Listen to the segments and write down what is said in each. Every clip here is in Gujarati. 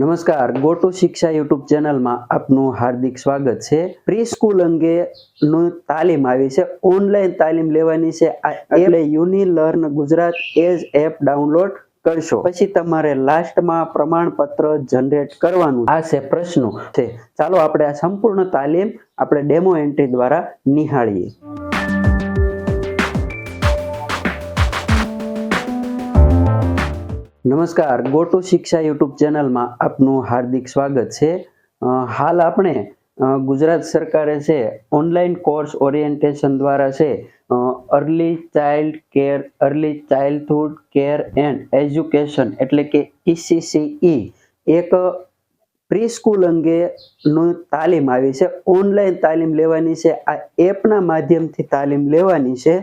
નમસ્કાર ગોટુ શિક્ષા યુટ્યુબ ચેનલમાં આપનું હાર્દિક સ્વાગત છે. પ્રી સ્કૂલ અંગે નું તાલીમ આવી છે. ઓનલાઈન તાલીમ લેવાની છે. આ એટલે યુની લર્ન ગુજરાત એજ એપ ડાઉનલોડ કરશો. પછી તમારે લાસ્ટમાં પ્રમાણપત્ર જનરેટ કરવાનું આ છે પ્રશ્નો છે. ચાલો આપણે આ સંપૂર્ણ તાલીમ આપણે ડેમો એન્ટ્રી દ્વારા નિહાળીએ. નમસ્કાર. ગો ટુ શિક્ષા યુટ્યુબ ચેનલમાં આપનું હાર્દિક સ્વાગત છે. હાલ આપણે ગુજરાત સરકારે છે, ઓનલાઈન કોર્સ ઓરિએન્ટેશન દ્વારા છે early child care, early childhood care and education એટલે કે ઈસીસીઈ એક પ્રી સ્કૂલ અંગેનું તાલીમ આવી છે. ઓનલાઈન તાલીમ લેવાની છે. આ એપના માધ્યમથી તાલીમ લેવાની છે.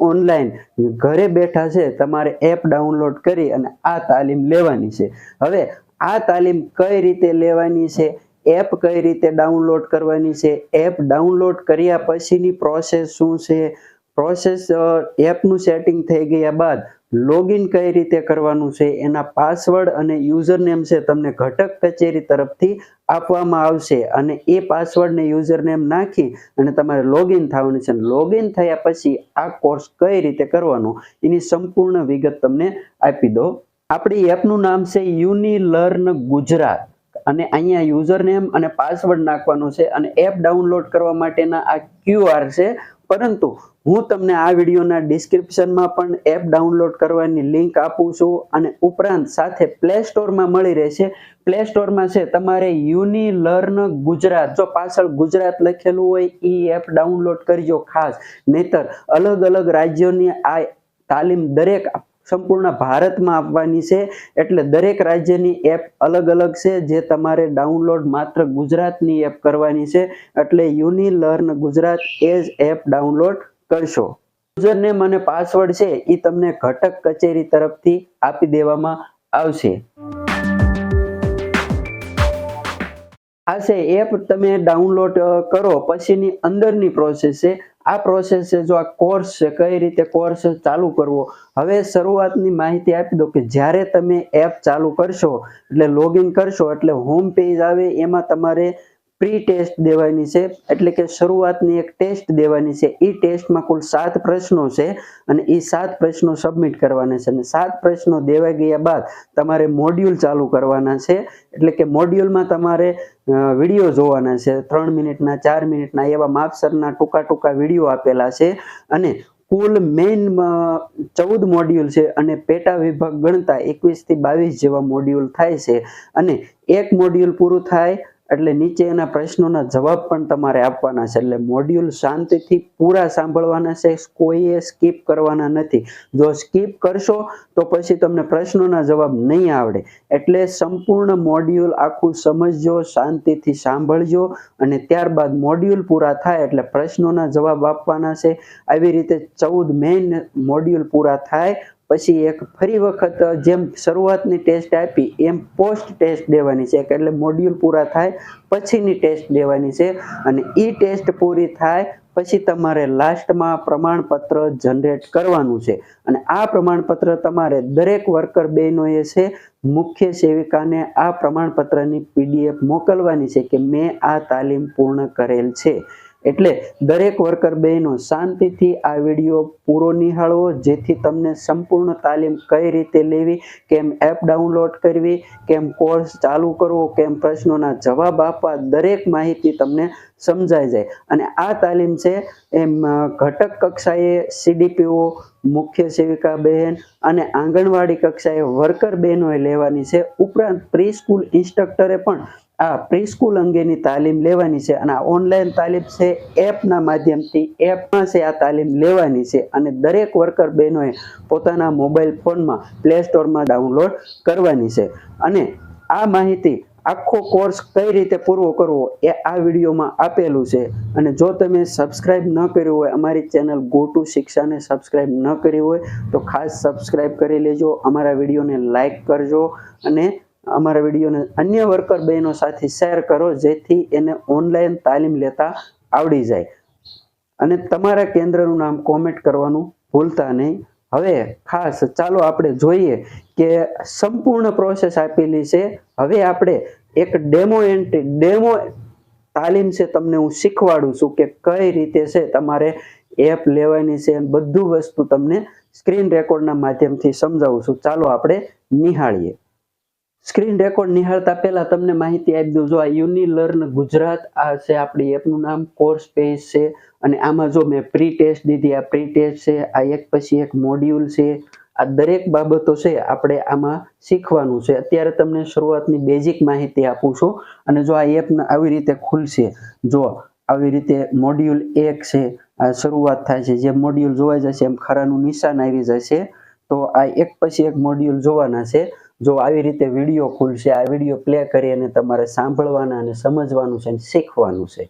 ઓનલાઈન ઘરે બેઠા છે, તમારે એપ ડાઉનલોડ કરી અને આ તાલીમ લેવાની છે. હવે આ તાલીમ કઈ રીતે લેવાની છે એપ કઈ રીતે ડાઉનલોડ કરવાની છે એપ ડાઉનલોડ કર્યા પછીની પ્રોસેસ શું છે પ્રોસેસ એપનું સેટિંગ થઈ ગયા બાદ લોગિન કઈ રીતે કરવાનું છે, એના પાસવર્ડ અને યુઝર નેમ છે, તમને ઘટક કચેરી તરફથી આપવામાં આવશે અને એ પાસવર્ડને યુઝરનેમ યુઝર નાખી અને તમારે લોગિન થવાનું છે. લોગિન થયા પછી આ કોર્સ કઈ રીતે કરવાનો? એની સંપૂર્ણ વિગત તમને આપી દો આપણી એપનું નામ છે યુની લર્ન ગુજરાત. અને અહીંયા યુઝર નેમ અને પાસવર્ડ નાખવાનો છે અને એપ ડાઉનલોડ કરવા માટેના આ ક્યુઆર છે. પરંતુ હું તમને આ વિડીયોના ડિસ્ક્રિપ્શનમાં પણ એપ ડાઉનલોડ કરવાની લિંક આપું છું અને ઉપરાંત સાથે પ્લે સ્ટોરમાં મળી રહેશે. પ્લે સ્ટોરમાં છે તમારે યુની લર્ન ગુજરાત. જો પાછળ ગુજરાત લખેલું હોય એ એપ ડાઉનલોડ કરજો ખાસ. નહીતર અલગ અલગ રાજ્યોની આ તાલીમ દરેક સંપૂર્ણ ભારતમાં આપવાની છે. એટલે દરેક રાજ્યની એપ અલગ અલગ છે. જે તમારે ડાઉનલોડ માત્ર ગુજરાતની એપ કરવાની છે. એટલે યુની લર્ન ગુજરાત એજ એપ ડાઉનલોડ કરશો. યુઝર મને પાસવર્ડ છે એ તમને ઘટક કચેરી તરફથી આપી દેવામાં આવશે. આ છે એપ તમે ડાઉનલોડ કરો. પછીની અંદરની પ્રોસેસ છે. આ પ્રોસેસ છે જો આ કોર્સ છે, કઈ રીતે કોર્સ ચાલુ કરવો? હવે શરૂઆતની માહિતી આપી દો કે જ્યારે તમે એપ ચાલુ કરશો, એટલે લોગિન કરશો, એટલે હોમ પેજ આવે, એમાં તમારે પ્રી ટેસ્ટ દેવાની છે, એટલે કે શરૂઆતની એક ટેસ્ટ દેવાની છે. એ ટેસ્ટમાં કુલ સાત પ્રશ્નો છે અને એ સાત પ્રશ્નો સબમિટ કરવાના છે. અને સાત પ્રશ્નો દેવાઈ ગયા બાદ તમારે મોડ્યુલ ચાલુ કરવાના છે. એટલે કે મોડ્યુલમાં તમારે વીડિયો જોવાના છે. ત્રણ મિનિટના, ચાર મિનિટના એવા માપસરના ટૂંકા ટૂંકા વીડિયો આપેલા છે. અને કુલ મેઇન ચૌદ મોડ્યુલ છે અને પેટા વિભાગ ગણતા એકવીસથી બાવીસ જેવા મોડ્યુલ થાય છે. અને એક મોડ્યુલ પૂરું થાય એટલે નીચે એના પ્રશ્નોના જવાબ પણ તમારે આપવાના છે. એટલે મોડ્યુલ શાંતિથી પૂરા સાંભળવાના છે. કોઈએ સ્કીપ કરવાના નથી. જો સ્કીપ કરશો, તો પછી તમને પ્રશ્નોના જવાબ નહીં આવડે. એટલે સંપૂર્ણ મોડ્યુલ આખું સમજજો, શાંતિથી સાંભળજો અને ત્યારબાદ મોડ્યુલ પૂરા થાય એટલે પ્રશ્નોના જવાબ આપવાના છે. આવી રીતે ચૌદ મેઇન મોડ્યુલ પૂરા થાય પછી એક ફરી વખત જેમ શરૂઆતની ટેસ્ટ આપી, એમ પોસ્ટ ટેસ્ટ દેવાની છે, એટલે મોડ્યુલ પૂરા થાય, પછીની ટેસ્ટ દેવાની છે અને એ ટેસ્ટ પૂરી થાય, પછી તમારે લાસ્ટમાં પ્રમાણપત્ર જનરેટ કરવાનું છે. અને આ પ્રમાણપત્ર તમારે દરેક વર્કર બહેનોએ છે, મુખ્ય સેવિકાને આ પ્રમાણપત્રની પીડીએફ મોકલવાની છે કે મેં આ તાલીમ પૂર્ણ કરેલ છે. એટલે દરેક વર્કર બહેનો શાંતિથી આ વીડિયો પૂરો નિહાળવો, જેથી તમને સંપૂર્ણ તાલીમ કઈ રીતે લેવી, કેમ એપ ડાઉનલોડ કરવી, કેમ કોર્સ ચાલુ કરવો, કેમ પ્રશ્નોના જવાબ આપવા, દરેક માહિતી તમને સમજાઈ જાય. અને આ તાલીમ છે એમ ઘટક કક્ષાએ સીડીપીઓ, મુખ્ય સેવિકા બહેન અને આંગણવાડી કક્ષાએ વર્કર બહેનોએ લેવાની છે. ઉપરાંત પ્રી સ્કૂલ ઇન્સ્ટ્રક્ટરે પણ આ પ્રી સ્કૂલ અંગેની તાલીમ લેવાની છે અને આ ઓનલાઈન તાલીમ છે એપના માધ્યમથી એપમાં છે આ તાલીમ લેવાની છે અને દરેક વર્કર બહેનોએ પોતાના મોબાઈલ ફોનમાં પ્લે સ્ટોરમાં ડાઉનલોડ કરવાની છે. અને આ માહિતી આખો કોર્સ કઈ રીતે પૂરો કરવો એ આ વિડીયોમાં આપેલું છે. અને જો તમે સબસ્ક્રાઇબ ન કર્યું હોય, અમારી ચેનલ ગો ટુ શિક્ષાને સબસ્ક્રાઇબ ન કરી હોય, તો ખાસ સબસ્ક્રાઇબ કરી લેજો, અમારા વિડીયોને લાઈક કરજો અને અમારા વિડીયોને અન્ય વર્કર બહેનો સાથે શેર કરો, જેથી એને ઓનલાઈન તાલીમ લેતા આવડી જાય. અને તમારા કેન્દ્રનું નામ કોમેન્ટ કરવાનું ભૂલતા નહીં. હવે ખાસ ચાલો આપણે જોઈએ કે સંપૂર્ણ પ્રોસેસ આપેલી છે. હવે આપણે એક ડેમો એન્ટ્રી ડેમો તાલીમ છે તમને હું શીખવાડું છું કે કઈ રીતે છે તમારે એપ લેવાની છે બધું વસ્તુ તમને સ્ક્રીન રેકોર્ડના માધ્યમથી સમજાવું છું. ચાલો આપણે નિહાળીએ. સ્ક્રીન રેકોર્ડ નિહાળતા પહેલા તમને માહિતી આપી દઉં. જો આ યુનિલર્ન ગુજરાત, આ છે આપણી એપનું નામ કોર્સ પેજ છે. અને આમાં જો મેં પ્રી ટેસ્ટ દીધી, આ પ્રી ટેસ્ટ છે, આ એક પછી એક મોડ્યુલ છે. આ દરેક બાબતો છે આપણે આમાં શીખવાનું છે. અત્યારે તમને શરૂઆતની બેઝિક માહિતી આપું છું. અને જો આ એપ આવી રીતે ખુલશે, જો આવી રીતે મોડ્યુલ એક છે, આ શરૂઆત થાય છે. જે મોડ્યુલ જોવા જશે એમ ખરાનું નિશાન આવી જશે, તો આ એક પછી એક મોડ્યુલ જોવાના છે. જો આવી રીતે વીડિયો ખુલશે, આ વીડિયો પ્લે કરી અને તમારે સાંભળવાના અને સમજવાનું છે અને શીખવાનું છે.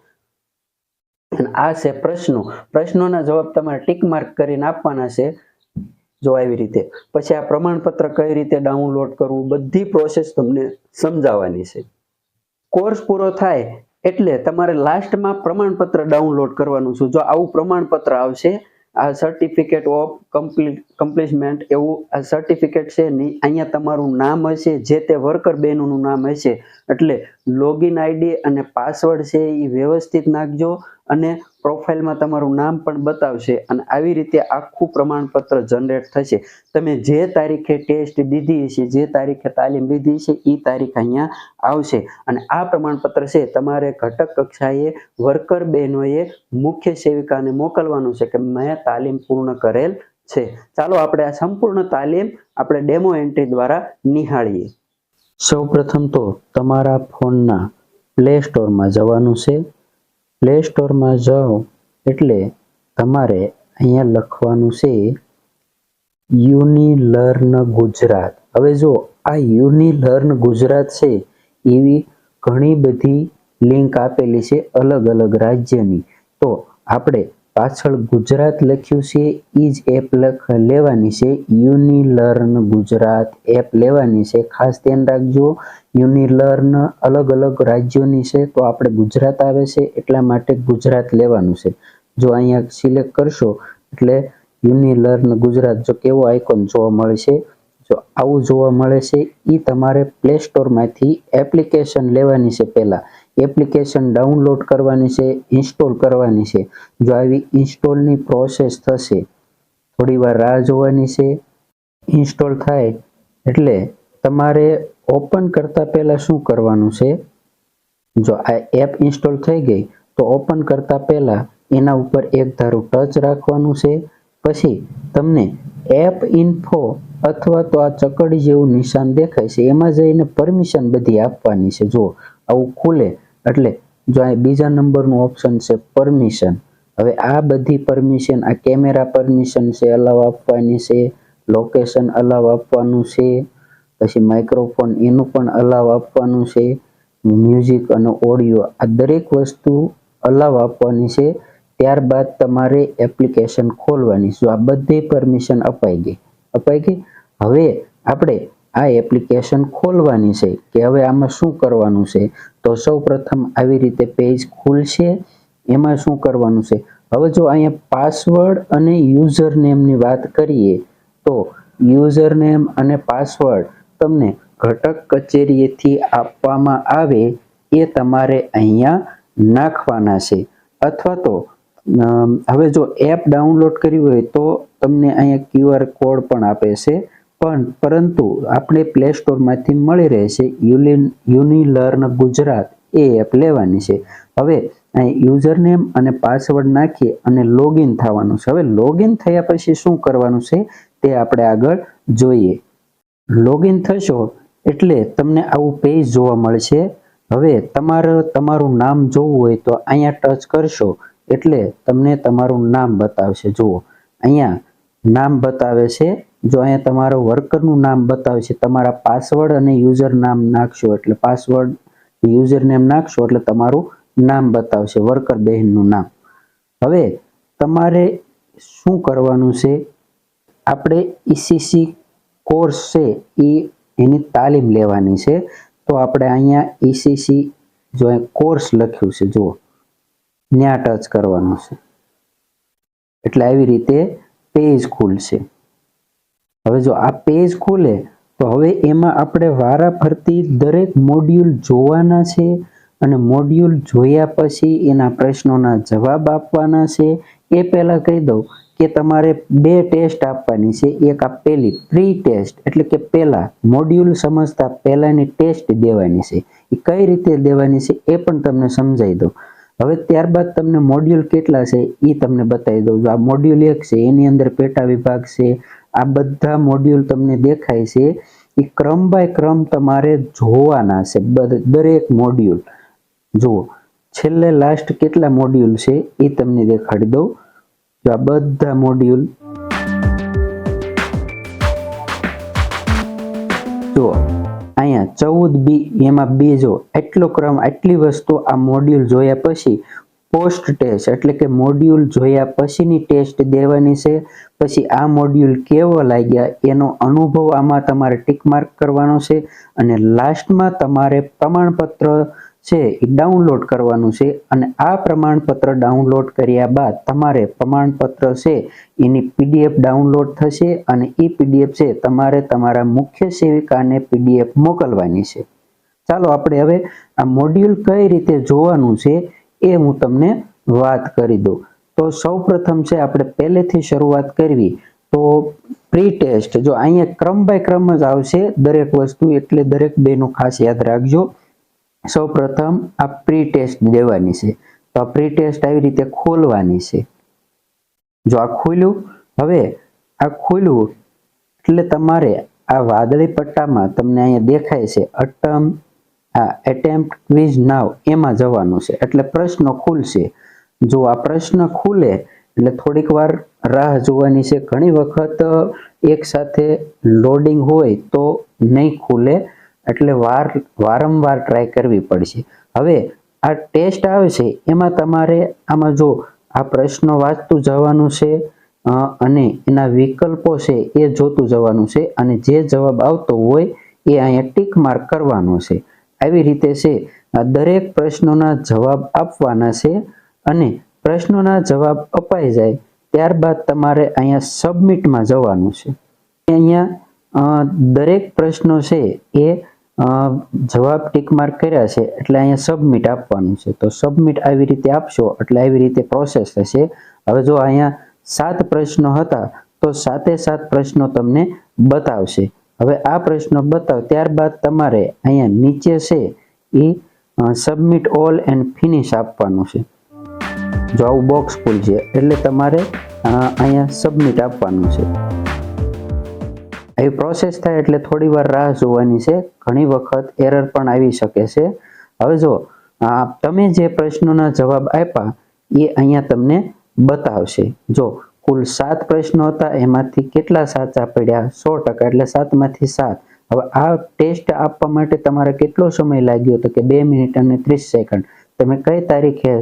આ છે પ્રશ્નો. પ્રશ્નોના જવાબ તમારે ટીક માર્ક કરીને આપવાના છે જો આવી રીતે. પછી આ પ્રમાણપત્ર કઈ રીતે ડાઉનલોડ કરવું, બધી પ્રોસેસ તમને સમજાવવાની છે. કોર્સ પૂરો થાય એટલે તમારે લાસ્ટમાં પ્રમાણપત્ર ડાઉનલોડ કરવાનું છે. જો આવું પ્રમાણપત્ર આવશે આ સર્ટિફિકેટ ઓફ કમ્પ્લીટ કમ્પ્લીટમેન્ટ એવું આ સર્ટિફિકેટ છે નહીં અહીંયા તમારું નામ હશે, જે તે વર્કર બેનનું નામ હશે. એટલે લોગિન આઈડી અને પાસવર્ડ છે એ વ્યવસ્થિત નાખજો. અને પ્રોફાઇલમાં તમારું નામ પણ બતાવશે અને આવી રીતે આખું પ્રમાણપત્ર જનરેટ થશે. તમે જે તારીખે ટેસ્ટ દીધી છે જે તારીખે તાલીમ લીધી છે એ તારીખ અહીંયા આવશે. અને આ પ્રમાણપત્ર છે, તમારે ઘટક કક્ષાએ વર્કર બહેનોએ મુખ્ય સેવિકાને મોકલવાનું છે કે મેં તાલીમ પૂર્ણ કરેલ છે. ચાલો આપણે આ સંપૂર્ણ તાલીમ આપણે ડેમો એન્ટ્રી દ્વારા નિહાળીએ. સૌપ્રથમ તો તમારા ફોનના પ્લે સ્ટોરમાં જવાનું છે. પ્લે સ્ટોરમાં જાઓ એટલે તમારે અહીંયા લખવાનું છે યુની લર્ન ગુજરાત. હવે જો આ યુની લર્ન ગુજરાત છે, એવી ઘણી બધી લિંક આપેલી છે અલગ અલગ રાજ્યની. તો આપણે પાછળ ગુજરાત લખ્યું છે એ જ એપ લખ, લેવાની છે, યુનિલર્ન ગુજરાત એપ લેવાની છે. ખાસ ધ્યાન રાખજો, યુનિલર્ન અલગ અલગ રાજ્યોની છે, તો આપણે ગુજરાત આવે છે, એટલા માટે ગુજરાત લેવાનું છે. જો અહીંયા સિલેક્ટ કરશો, એટલે યુનિલર્ન ગુજરાત જો કેવો આઇકોન જોવા મળે છે, જો આવું જોવા મળે છે એ તમારે પ્લે સ્ટોરમાંથી એપ્લિકેશન લેવાની છે પહેલાં. એપ્લિકેશન ડાઉનલોડ કરવાની છે, ઇન્સ્ટોલ કરવાની છે. જો આવી ઇન્સ્ટોલની પ્રોસેસ થશે, થોડી વાર રાહ જોવાની છે, ઇન્સ્ટોલ થાય, એટલે તમારે ઓપન કરતાં પહેલાં શું કરવાનું છે? જો આ એપ ઇન્સ્ટોલ થઈ ગઈ, તો ઓપન કરતાં પહેલાં એના ઉપર એક ધારું ટચ રાખવાનું છે. પછી તમને એપ ઇન્ફો અથવા તો આ ચકડી જેવું નિશાન દેખાય છે. એમાં જઈને પરમિશન બધી આપવાની છે. જો આવું ખુલે એટલે જો આ બીજા નંબરનું ઓપ્શન છે પરમિશન હવે આ બધી પરમિશન આ કેમેરા પરમિશન છે અલાવ આપવાની છે લોકેશન અલાવ આપવાનું છે, પછી માઇક્રોફોન એનું પણ અલાવ આપવાનું છે મ્યુઝિક અને ઓડિયો આ દરેક વસ્તુ અલાવ આપવાની છે. ત્યારબાદ તમારે એપ્લિકેશન ખોલવાની જો આ બધી પરમિશન અપાઈ ગઈ અપાઈ ગઈ. હવે આપણે આ એપ્લિકેશન ખોલવાની છે કે હવે આમાં શું કરવાનું છે? તો સૌ પ્રથમ આવી રીતે પેજ ખુલશે. એમાં શું કરવાનું છે? હવે જો અહીંયા પાસવર્ડ અને યુઝર નેમની વાત કરીએ, તો યુઝર નેમ અને પાસવર્ડ તમને ઘટક કચેરીએથી આપવામાં આવે એ તમારે અહીંયા નાખવાના છે. અથવા તો હવે જો એપ ડાઉનલોડ કરવી હોય તો તમને અહીંયા ક્યુઆર કોડ પણ આપે છે. પણ પરંતુ આપણે પ્લે સ્ટોરમાંથી મળી રહે છે યુલિન, યુનિલર્ન ગુજરાત. એ એપ લેવાની છે. હવે અહીં યુઝર નેમ અને પાસવર્ડ નાખી અને લોગિન થવાનું છે. હવે લોગિન થયા પછી શું કરવાનું છે? તે આપણે આગળ જોઈએ. લોગિન થશો એટલે તમને આવું પેજ જોવા મળશે. હવે તમારે તમારું નામ જોવું હોય તો અહીંયા ટચ કરશો એટલે તમને તમારું નામ બતાવશે. જુઓ, અહીંયા નામ બતાવે છે. જો અહીંયા તમારો વર્કરનું નામ બતાવે છે, તમારા પાસવર્ડ અને યુઝર નામ નાખશો એટલે પાસવર્ડ યુઝર નેમ નાખશો એટલે તમારું નામ બતાવશે વર્કર બહેનનું નામ. હવે તમારે શું કરવાનું છે? આપણે ઈસીસી કોર્સ છે એ એની તાલીમ લેવાની છે. તો આપણે અહીંયા ઈસીસી જો કોર્સ લખ્યું છે, જુઓ. ત્યાં ટચ કરવાનું છે. એટલે આવી રીતે પેજ ખુલશે. હવે જો આ પેજ ખુલે, તો હવે એમાં આપણે વારા ફરતી દરેક મોડ્યુલ જોવાના છે અને મોડ્યુલ જોયા પછી એના પ્રશ્નોના જવાબ આપવાના છે. એ પહેલાં કહી દઉં કે તમારે બે ટેસ્ટ આપવાની છે. એક આ પહેલી પ્રી ટેસ્ટ એટલે કે પહેલાં મોડ્યુલ સમજતા પહેલાની ટેસ્ટ દેવાની છે. એ કઈ રીતે દેવાની છે એ પણ તમને સમજાવી દઉં. હવે ત્યારબાદ તમને મોડ્યુલ કેટલા છે એ તમને બતાવી દઉં. આ મોડ્યુલ એક છે, એની અંદર પેટા વિભાગ છે આ બધા મોડ્યુલ તમને દેખાય છે. એ ક્રમ બાય ક્રમ તમારે જોવાના છે. દરેક મોડ્યુલ જુઓ, છેલ્લે લાસ્ટ કેટલા મોડ્યુલ છે એ તમને દેખાડી દઉં. જો આ બધા મોડ્યુલ જુઓ, અહીંયા ચૌદ બી, એમાં બે જો, એટલો ક્રમ, આટલી વસ્તુ આ મોડ્યુલ જોયા પછી પોસ્ટ ટેસ્ટ એટલે કે મોડ્યુલ જોયા પછીની ટેસ્ટ દેવાની છે. પછી આ મોડ્યુલ કેવો લાગ્યા એનો અનુભવ આમાં તમારે ટીક માર્ક કરવાનો છે અને લાસ્ટમાં તમારે પ્રમાણપત્ર છે એ ડાઉનલોડ કરવાનું છે અને આ પ્રમાણપત્ર ડાઉનલોડ કર્યા બાદ તમારે પ્રમાણપત્ર છે એની પીડીએફ ડાઉનલોડ થશે અને એ પીડીએફ છે તમારે તમારા મુખ્ય સેવિકાને પીડીએફ મોકલવાની છે. ચાલો આપણે હવે આ મોડ્યુલ કઈ રીતે જોવાનું છે એ હું તમને વાત કરી દઉં. તો સૌ પ્રથમ છે, આપણે પહેલેથી શરૂઆત કરવી. તો પ્રી ટેસ્ટ જો અહીંયા ક્રમ બાય ક્રમ જ આવશે દરેક વસ્તુ, એટલે દરેક બેનું ખાસ યાદ રાખજો. સૌ પ્રથમ આ પ્રી ટેસ્ટ દેવાની છે. તો આ પ્રી ટેસ્ટ આવી રીતે ખોલવાની છે. જો આ ખોલ્યું, હવે આ ખોલ્યું, એટલે તમારે આ વાદળી પટ્ટામાં તમને અહીંયા દેખાય છે, અટમ આ એટેમ્પ્ટ ક્વિઝ નાવ એમાં જવાનું છે. એટલે પ્રશ્ન ખુલશે. જો આ પ્રશ્ન ખુલે, એટલે થોડીક વાર રાહ જોવાની છે. ઘણી વખત એક સાથે લોડિંગ હોય તો નહીં ખુલે, એટલે વાર, વારંવાર ટ્રાય કરવી પડશે. હવે આ ટેસ્ટ આવે છે, એમાં તમારે આમાં જો આ પ્રશ્નો વાંચતું જવાનું છે અને એના વિકલ્પો છે એ જોતું જવાનું છે, અને જે જવાબ આવતો હોય એ અહીંયા ટીક માર્ક કરવાનો છે. આવી રીતે છે. દરેક પ્રશ્નોના જવાબ આપવાના છે અને પ્રશ્નોના જવાબ અપાઈ જાય ત્યારબાદ તમારે અહીંયા સબમિટમાં જવાનું છે. અહીંયા દરેક પ્રશ્નો છે એ જવાબ ટીક માર્ક કર્યા છે એટલે અહીંયા સબમિટ આપવાનું છે. તો સબમિટ આવી રીતે આપશો એટલે આવી રીતે પ્રોસેસ થશે. હવે જો અહીંયા સાત પ્રશ્નો હતા તો સાતે સાત પ્રશ્નો તમને બતાવશે. હવે આ પ્રશ્નો બતાવ, ત્યારબાદ તમારે અહીંયા નીચે છે એ સબમિટ ઓલ એન્ડ ફિનિશ આપવાનું છે. જો આવું બોક્સ ફૂલ છે એટલે તમારે અહીંયા સબમિટ આપવાનું છે. આવી પ્રોસેસ થાય એટલે થોડી વાર રાહ જોવાની છે. ઘણી વખત એરર પણ આવી શકે છે. હવે જો તમે જે પ્રશ્નોના જવાબ આપ્યા, એ અહીંયા તમને બતાવશે. જો કુલ સાત પ્રશ્નો હતા. એમાંથી કેટલા સાચા પડ્યા? સો ટકા, એટલે સાતમાંથી સાત. હવે આ ટેસ્ટ આપવા માટે તમારે કેટલો સમય લાગ્યો તો કે બે મિનિટ અને ત્રીસ સેકન્ડ? તમે કઈ તારીખે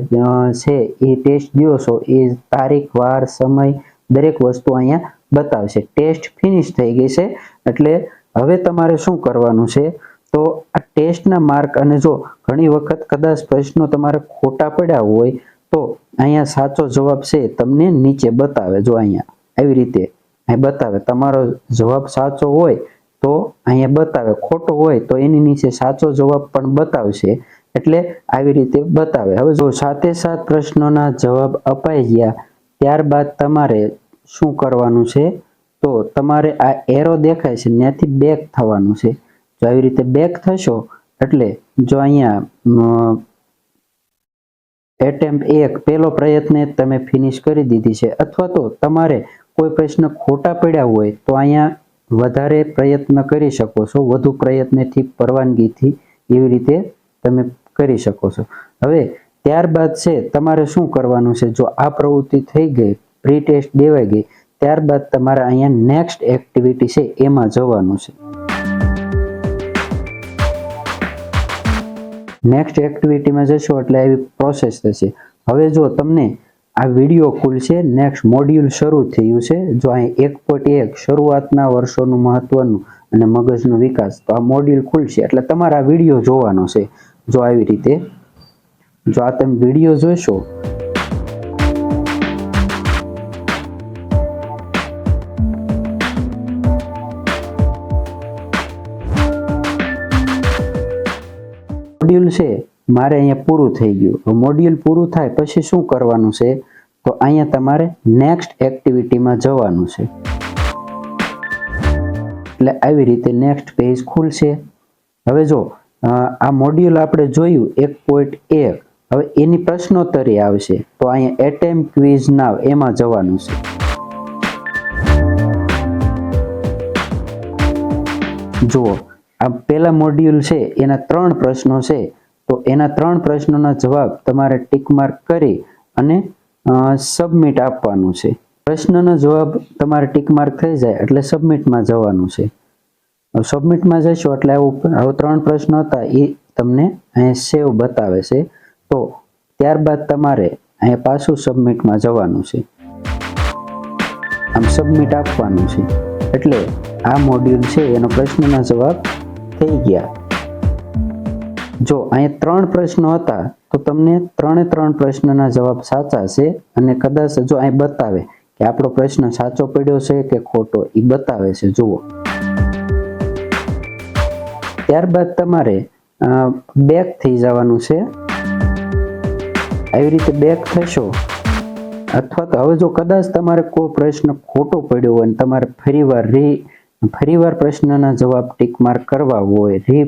છે એ ટેસ્ટ દો છો એ તારીખ, વાર, સમય, દરેક વસ્તુ અહીંયા બતાવશે. ટેસ્ટ ફિનિશ થઈ ગઈ છે. એટલે હવે તમારે શું કરવાનું છે? તો આ ટેસ્ટના માર્ક અને જો ઘણી વખત કદાચ પ્રશ્નો તમારે ખોટા પડ્યા હોય તો અહીંયા સાચો જવાબ છે, તમને નીચે બતાવે. જો અહીંયા આવી રીતે અહીં બતાવે, તમારો જવાબ સાચો હોય તો અહીંયા બતાવે. ખોટો હોય તો એની નીચે સાચો જવાબ પણ બતાવશે. એટલે આવી રીતે બતાવે. હવે જો સાથે સાત પ્રશ્નોના જવાબ અપાઈ ગયા, ત્યારબાદ તમારે શું કરવાનું છે? તો તમારે આ એરો દેખાય છે, ત્યાંથી બેક થવાનું છે. જો આવી રીતે બેક થશો, એટલે જો અહીંયા એટેમ્પ એક પહેલો પ્રયત્ન તમે ફિનિશ કરી દીધી છે. અથવા તો તમારે કોઈ પ્રશ્ન ખોટા પડ્યા હોય તો અહીંયા વધારે પ્રયત્ન કરી શકો છો. વધુ પ્રયત્નથી પરવાનગીથી એવી રીતે તમે કરી શકો છો. હવે ત્યારબાદ છે, તમારે શું કરવાનું છે? જો આ પ્રવૃત્તિ થઈ ગઈ પ્રી ટેસ્ટ દેવાઈ ગઈ, ત્યારબાદ તમારે અહીંયા નેક્સ્ટ એક્ટિવિટી છે, એમાં જવાનું છે. નેક્સ્ટ એક્ટિવિટીમાં જશો એટલે આવી પ્રોસેસ થશે. હવે જો તમને આ વીડિયો ખુલશે નેક્સ્ટ મોડ્યુલ શરૂ થયું છે, જો અહીં એક પોઈન્ટ એક શરૂઆતના વર્ષોનું મહત્વનું અને મગજનો વિકાસ, તો આ મોડ્યુલ ખુલશે એટલે તમારે વીડિયો જોવાનો છે. જો આવી રીતે જો આ તમે વીડિયો જોશો મોડ્યુલ છે, મારે અહીંયા પૂરું થઈ ગયું. મોડ્યુલ પૂરું થાય પછી શું કરવાનું છે? તો અહીંયા તમારે નેક્સ્ટ એક્ટિવિટીમાં જવાનું છે. એટલે આવી રીતે નેક્સ્ટ પેજ ખુલશે. હવે જો આ મોડ્યુલ આપણે જોયું એક પોઈન્ટ એક. હવે એની પ્રશ્નોત્તરી આવશે. તો અહીંયા એટેમ ક્વિઝ નાવ એમાં જવાનું છે. જુઓ આ પહેલા મોડ્યુલ છે, એના ત્રણ પ્રશ્નો છે. તો એના ત્રણ પ્રશ્નોના જવાબ તમારે ટીક માર્ક કરી અને સબમિટ આપવાનું છે. પ્રશ્નનો જવાબ તમારે ટીક માર્ક થઈ જાય એટલે સબમિટમાં જવાનું છે. સબમિટમાં જશો એટલે આવું આવું ત્રણ પ્રશ્નો હતા એ તમને અહીંયા સેવ બતાવે છે. તો ત્યારબાદ તમારે અહીંયા પાછું સબમિટમાં જવાનું છે. આમ સબમિટ આપવાનું છે. એટલે આ મોડ્યુલ છે, એનો પ્રશ્નના જવાબ થઈ ગયા. જો અહીંયા ત્રણ પ્રશ્નો હતા, તો તમને ત્રણે ત્રણ પ્રશ્નના જવાબ સાચા છે અને કદાચ જો અહીં બતાવે કે આપણો પ્રશ્ન સાચો પડ્યો છે કે ખોટો, એ બતાવે છે. જુઓ. ત્યારબાદ તમારે બેક થઈ જવાનું છે. આવી રીતે બેક થશો. અથવા તો હવે જો કદાચ તમારે કોઈ પ્રશ્ન ખોટો પડ્યો હોય અને તમારે ફરીવાર રી ફરીવાર પ્રશ્નના જવાબ ટીક માર્ક કરવા હોય, રી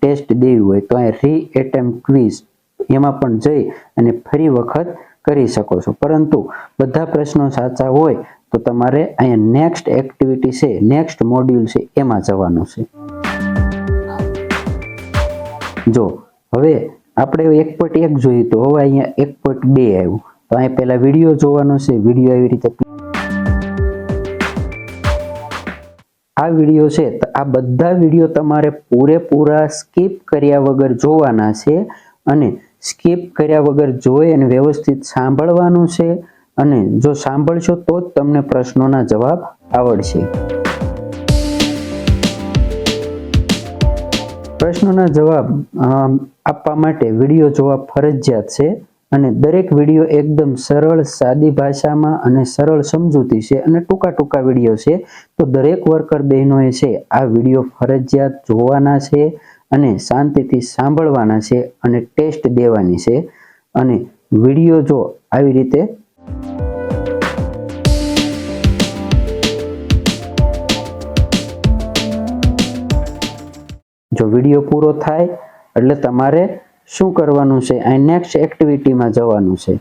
ટેસ્ટ દેવી હોય, તો અહીં રી એટેમ ક્વિઝ એમાં પણ જઈ અને ફરી વખત કરી શકો છો. પરંતુ બધા પ્રશ્નો સાચા હોય, તો તમારે અહીંયા નેક્સ્ટ એક્ટિવિટી છે નેક્સ્ટ મોડ્યુલ છે, એમાં જવાનું છે. જો, હવે આપણે એક પોઈન્ટ એક જોયું તો હવે અહીંયા એક પોઈન્ટ બે આવ્યું. તો અહીંયા પહેલાં વીડિયો જોવાનો છે વીડિયો એવી રીતે આ વીડિયો છે આ બધા વીડિયો તમારે પૂરેપૂરા સ્કીપ કર્યા વગર જોવાના છે અને સ્કીપ કર્યા વગર જોઈ અને વ્યવસ્થિત સાંભળવાનું છે અને જો સાંભળશો તો જ તમને પ્રશ્નોના જવાબ આવડશે. પ્રશ્નોના જવાબ આપવા માટે વીડિયો જોવા ફરજિયાત છે. અને દરેક વીડિયો એકદમ સરળ, સાદી ભાષામાં અને સરળ સમજૂતી છે અને ટૂંકા ટૂંકા વીડિયો છે. તો દરેક વર્કર બહેનોએ છે, આ વીડિયો ફરજિયાત જોવાના છે અને શાંતિથી સાંભળવાના છે અને ટેસ્ટ દેવાની છે. અને વીડિયો જો આવી રીતે જો વીડિયો પૂરો થાય, એટલે તમારે શું કરવાનું છે? આ નેક્સ્ટ એક્ટિવિટીમાં જવાનું છે.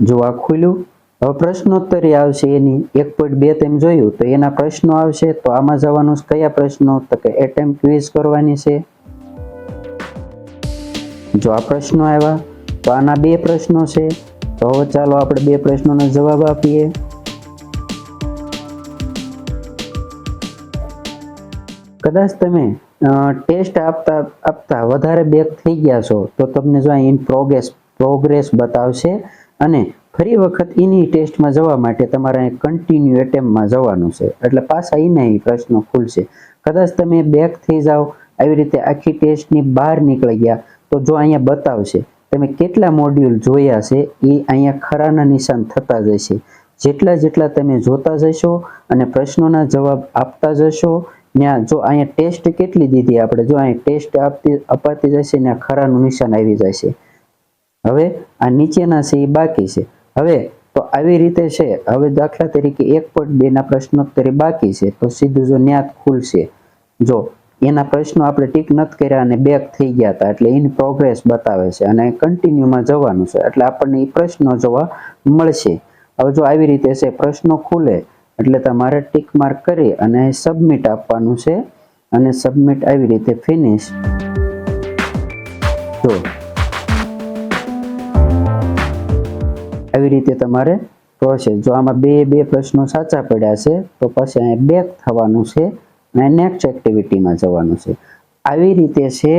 જો આ ખુલ્યું, હવે પ્રશ્નોત્તરી આવશે એની. એક પોઈન્ટ બે તેમ જોયું, તો એના પ્રશ્નો આવશે. તો આમાં જવાનું. કયા પ્રશ્નો? તો કે એટેમ ક્વિઝ કરવાની છે. જો આ પ્રશ્નો આવ્યા, તો આના બે પ્રશ્નો છે. તો હવે ચાલો આપણે બે પ્રશ્નોનો જવાબ આપીએ. કદાચ તમે ટેસ્ટ આપતા આપતા વધારે બેક થઈ ગયા છો, તો તમને જો ઇન પ્રોગ્રેસ પ્રોગ્રેસ બતાવશે અને ફરી વખત એની ટેસ્ટમાં જવા માટે તમારે કન્ટિન્યુ એટેમ્પમાં જવાનું છે. એટલે પાછા એને પ્રશ્નો ખુલશે. કદાચ તમે બેક થઈ જાઓ, આવી રીતે આખી ટેસ્ટની બહાર નીકળી ગયા, તો જો અહીંયા બતાવશે, તમે કેટલા મોડ્યુલ જોયા છે, એ અહીંયા ખરાના નિશાન થતા જશે. જેટલા જેટલા તમે જોતા જશો અને પ્રશ્નોના જવાબ આપતા જશો ત્યાં જો અહીંયા ટેસ્ટ કેટલી દીધી આપણે? જો અહીંયા ટેસ્ટ આપતી, અપાતી જશે ને ખરાનું નિશાન આવી જશે. હવે આ નીચેના છે, એ બાકી છે. હવે તો આવી રીતે છે. હવે દાખલા તરીકે એક પોઈન્ટ બેના પ્રશ્નોત્તરી બાકી છે. તો સીધું જો ન્યાત ખુલશે. જો એના પ્રશ્નો આપણે ટીક નથી કર્યા અને બેક થઈ ગયા હતા, એટલે ઇન પ્રોગ્રેસ બતાવે છે અને કન્ટિન્યુમાં જવાનું છે. એટલે આપણને એ પ્રશ્નો જોવા મળશે. હવે જો આવી રીતે છે, પ્રશ્નો ખુલે એટલે તમારે ટીક માર્ક કરી અને સબમિટ આપવાનું છે અને સબમિટ આવી રીતે ફિનિશ જો આવી રીતે તમારે પ્રોસેસ જો આમાં બે બે પ્રશ્નો સાચા પડ્યા છે, તો પછી અહીંયા બેક થવાનું છે અને નેક્સ્ટ એક્ટિવિટીમાં જવાનું છે. આવી રીતે છે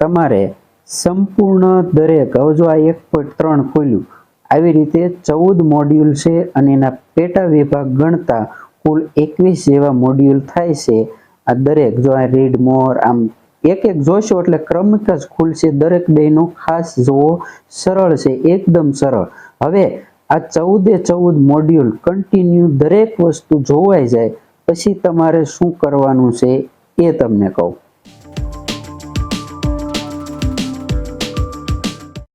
તમારે સંપૂર્ણ દરેક, હવે જો આ એક પોઈન્ટ ત્રણ ખોલ્યું આવી રીતે ચૌદ મોડ્યુલ છે અને એના પેટા વિભાગ ગણતા કુલ એકવીસ જેવા મોડ્યુલ થાય છે. આ દરેક જો આ રીડ મોર આમ એક એક જોશો એટલે ક્રમિક જ ખુલશે દરેક બેનો ખાસ જોવો સરળ છે, એકદમ સરળ. હવે આ ચૌદે ચૌદ મોડ્યુલ કન્ટિન્યુ દરેક વસ્તુ જોવાઈ જાય, પછી તમારે શું કરવાનું છે એ તમને કહું.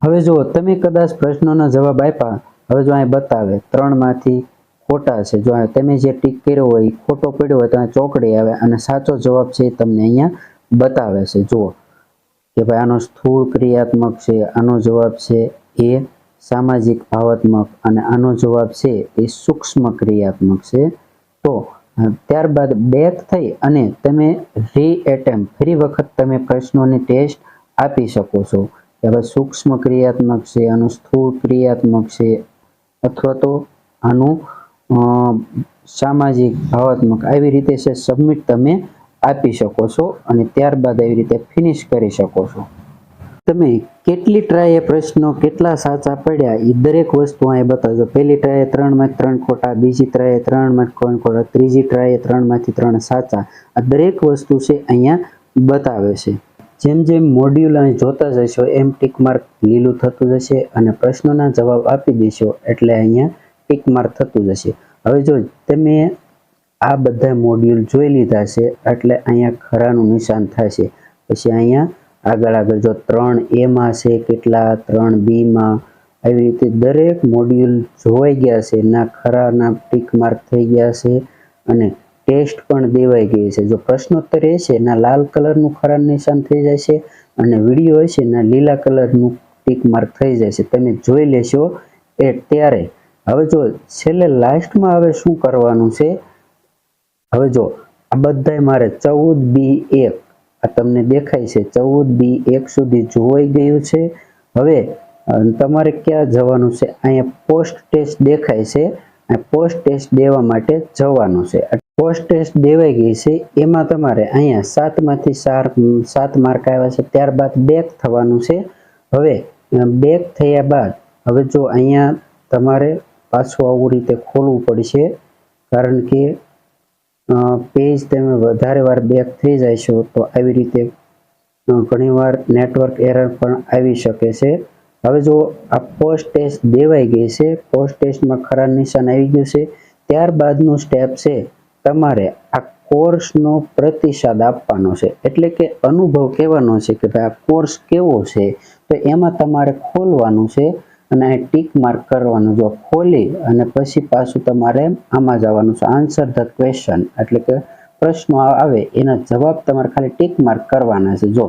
હવે જુઓ, તમે કદાચ પ્રશ્નોના જવાબ આપ્યા. હવે જો અહીં બતાવે, ત્રણમાંથી ખોટા છે, જો તમે જે ટીક કર્યો હોય ખોટો પડ્યો હોય, તો અહીં ચોકડી આવે અને સાચો જવાબ છે તમને અહીંયા બતાવે છે. જુઓ કે ભાઈ આનો સ્થૂળ ક્રિયાત્મક છે, આનો જવાબ છે એ સામાજિક ભાવાત્મક અને આનો જવાબ છે એ સૂક્ષ્મ ક્રિયાત્મક છે. તો ત્યારબાદ બેક થઈ અને તમે રી એટેમ્પ ફરી વખત તમે પ્રશ્નોની ટેસ્ટ આપી શકો છો. કે સૂક્ષ્મ ક્રિયાત્મક છે, આનું સ્થૂળ ક્રિયાત્મક છે, અથવા તો આનું સામાજિક, ભાવાત્મક આવી રીતે છે સબમિટ તમે આપી શકો છો અને ત્યારબાદ આવી રીતે ફિનિશ કરી શકો છો. તમે કેટલી ટ્રાય પ્રશ્નો કેટલા સાચા પડ્યા એ દરેક વસ્તુ અહીં બતાવજો. પહેલી ટ્રાય ત્રણમાંથી ત્રણ ખોટા, બીજી ટ્રાય ત્રણમાંથી ત્રણ ખોટા, ત્રીજી ટ્રાય ત્રણમાંથી ત્રણ સાચા. આ દરેક વસ્તુ છે અહીંયા બતાવે છે. જેમ જેમ મોડ્યુલ અહીં જોતા જશો, એમ ટીક માર્ક લીલું થતું જશે અને પ્રશ્નોના જવાબ આપી દેશો એટલે અહીંયા ટીક માર્ક થતું જશે. હવે જો તમે આ બધા મોડ્યુલ જોઈ લીધા છે, એટલે અહીંયા ખરાનું નિશાન થશે. પછી અહીંયા આગળ આગળ જો ત્રણ એમાં છે, કેટલા ત્રણ બીમાં આવી રીતે દરેક મોડ્યુલ જોવાઈ ગયા છે, ના ખરાના ટીક માર્ક થઈ ગયા છે અને ટેસ્ટ પણ દેવાઈ ગઈ છે. જો પ્રશ્નોત્તર એ છે ના લાલ કલરનું ખરા નિશાન થઈ જાય છે અને વીડિયો હશે ના લીલા કલરનું ટીક માર્ક થઈ જાય છે તમે જોઈ લેશો એ ત્યારે. હવે જો છેલ્લે લાસ્ટમાં હવે શું કરવાનું છે? હવે જો, આ બધાય મારે ચૌદ બી એક. આ તમને દેખાય છે, ચૌદ બી એક સુધી જોવાઈ ગયું છે. હવે તમારે ક્યાં જવાનું છે? અહીંયા પોસ્ટ ટેસ્ટ દેખાય છે. પોસ્ટ ટેસ્ટ દેવા માટે જવાનું છે. પોસ્ટ ટેસ્ટ દેવાઈ ગઈ છે. એમાં તમારે અહીંયા સાતમાંથી ચાર સાત માર્ક આવ્યા છે. ત્યારબાદ બેક થવાનું છે. હવે બેક થયા બાદ હવે જો અહીંયા તમારે પાછું આવું રીતે ખોલવું પડશે, કારણ કે પેજ તમે વધારે વાર બેક થઈ જાય છો, તો આવી રીતે ઘણીવાર નેટવર્ક એરર પણ આવી શકે છે. હવે જો આ પોસ્ટ ટેસ્ટ દેવાઈ ગઈ છે પોસ્ટ ટેસ્ટમાં ખરા નિશાન આવી ગયું છે. ત્યારબાદનું સ્ટેપ છે તમારે આ કોર્સનો પ્રતિસાદ આપવાનો છે. એટલે કે અનુભવ કહેવાનો છે કે ભાઈ આ કોર્સ કેવો છે? તો એમાં તમારે ખોલવાનું છે અને અહીં ટીક માર્ક કરવાનું. જો ખોલી અને પછી પાછું તમારે આમાં જવાનું છે આન્સર ધ ક્વેશ્ચન એટલે કે પ્રશ્નો આવે, એના જવાબ તમારે ખાલી ટીક માર્ક કરવાના છે. જો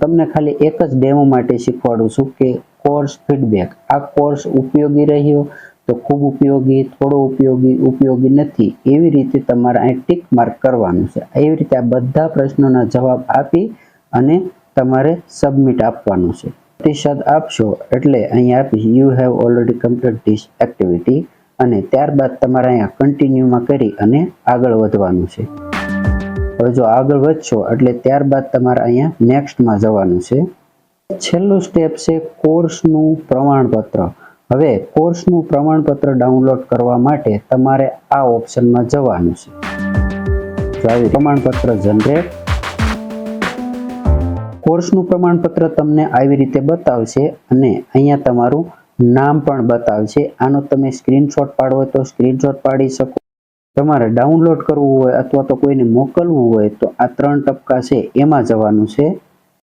તમને ખાલી એક જ ડેમો માટે શીખવાડું છું કે કોર્સ ફીડબેક. આ કોર્સ ઉપયોગી રહ્યો? તો ખૂબ ઉપયોગી, થોડો ઉપયોગી ઉપયોગી નથી. એવી રીતે તમારે અહીં ટીક માર્ક કરવાનું છે. એવી રીતે આ બધા પ્રશ્નોના જવાબ આપી અને તમારે સબમિટ આપવાનું છે. પ્રતિસાદ આપશો એટલે અહીંયા આપીશ you have already complete this activity અને ત્યારબાદ તમારે અહીંયા કન્ટિન્યુમાં કરી અને આગળ વધવાનું છે. હવે જો આગળ વધશો એટલે ત્યારબાદ તમારે અહીંયા નેક્સ્ટમાં જવાનું છે. છેલ્લું સ્ટેપ છે કોર્સનું પ્રમાણપત્ર. હવે કોર્સનું પ્રમાણપત્ર ડાઉનલોડ કરવા માટે તમારે આ ઓપ્શનમાં જવાનું છે. આવી પ્રમાણપત્ર જનરેટ, કોર્સનું પ્રમાણપત્ર તમને આવી રીતે બતાવશે અને અહીંયા તમારું નામ પણ બતાવશે. આનો તમે સ્ક્રીનશોટ પાડવો હોય તો સ્ક્રીનશોટ પાડી શકો. તમારે ડાઉનલોડ કરવું હોય અથવા તો કોઈને મોકલવું હોય તો આ ત્રણ ટપકા છે, એમાં જવાનું છે.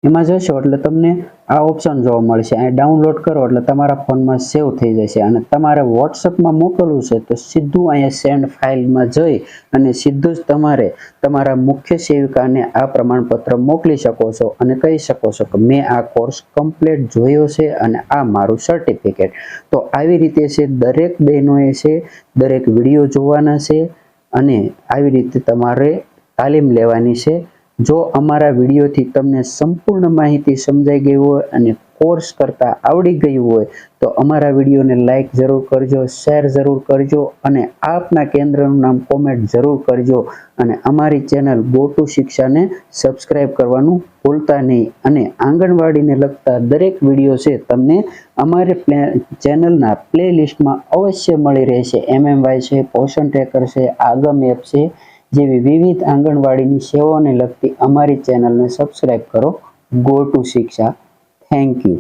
એમાં જશો એટલે તમને આ ઓપ્શન જોવા મળશે. અહીં ડાઉનલોડ કરો એટલે તમારા ફોનમાં સેવ થઈ જશે અને તમારે વોટ્સઅપમાં મોકલવું છે તો સીધું અહીંયા સેન્ડ ફાઇલમાં જઈ અને સીધું જ તમારે તમારા મુખ્ય સેવિકાને આ પ્રમાણપત્ર મોકલી શકો છો અને કહી શકો છો કે મેં આ કોર્સ કમ્પ્લીટ જોયો છે અને આ મારું સર્ટિફિકેટ તો આવી રીતે છે, દરેક બહેનોએ છે, દરેક વીડિયો જોવાના છે અને આવી રીતે તમારે તાલીમ લેવાની છે. જો અમારા વિડીયોથી તમને સંપૂર્ણ માહિતી સમજાઈ ગઈ હોય અને કોર્સ કરતાં આવડી ગયું હોય, તો અમારા વિડીયોને લાઇક જરૂર કરજો શેર જરૂર કરજો અને આપના કેન્દ્રનું નામ કોમેન્ટ જરૂર કરજો અને અમારી ચેનલ ગોટુ શિક્ષાને સબસ્ક્રાઇબ કરવાનું ભૂલતા નહીં. અને આંગણવાડીને લગતા દરેક વીડિયો છે તમને અમારે પ્લે ચેનલના પ્લેલિસ્ટમાં અવશ્ય મળી રહેશે. એમએમવાય છે પોષણ ટ્રેકર છે આગમ એપ છે જેવી વિવિધ આંગણવાડીની સેવાઓને લગતી અમારી ચેનલને સબસ્ક્રાઇબ કરો. Go to Shiksha thank you